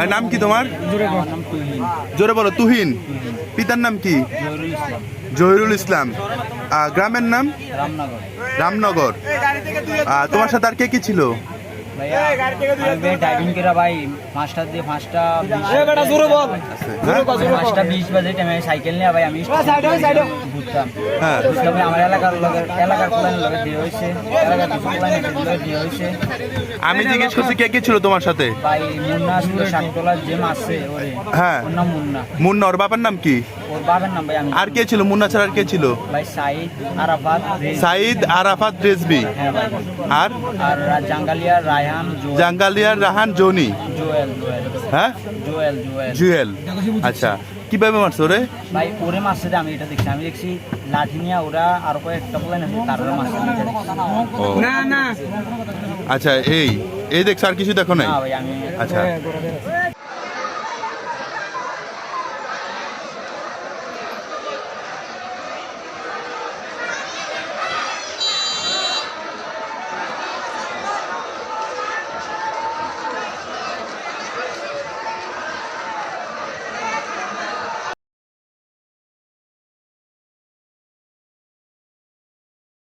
আর নাম কি তোমার? জোরে বলো। তুহিন। পিতার নাম কি? জহিরুল ইসলাম। গ্রামের নাম? রামনগর। তোমার সাথে আর কে কি ছিল? ড্রাইভিং করে ভাই পাঁচটা দিয়ে পাঁচটা পাঁচটা বিশ বাজে টাইমে সাইকেল নিয়ে ভাই আমি ঘুরতাম। হ্যাঁ। আমার এলাকার লগে এলাকার প্লানের লগে দিয়ে হয়েছে। এলাকার কিছু প্লানের লগে দিয়ে হয়েছে। আমি জিজ্ঞেস করছি কে কে ছিল তোমার সাথে? ভাই মুন্না ছিল শাকতলার যে মাসে ওরে হ্যাঁ। মুন্না। মুন্না ওর বাবার নাম কি? ওর বাবার নাম ভাই আমি আর কে ছিল? মুন্না ছাড়া আর কে ছিল? ভাই সাইদ আরাফাত রেজ- সাইদ আরাফাত রেজবি। হ্যাঁ ভাই। আর? আর জাঙ্গালিয়া রায়হান জাঙ্গালিয়ার রাহান জনি। জোয়েল হ্যাঁ? জোয়েল জোয়েল। আচ্ছা কীভাবে মারছো রে ভাই ওরে মাসে আমি এটা দেখছি। আমি দেখছি লাঠি নিয়ে ওরা আর কয়েকটা বলে না তার মাসে আমি এটা দেখছি ও। আচ্ছা এই এই দেখছ আর কিছু দেখো নাই? না আচ্ছা।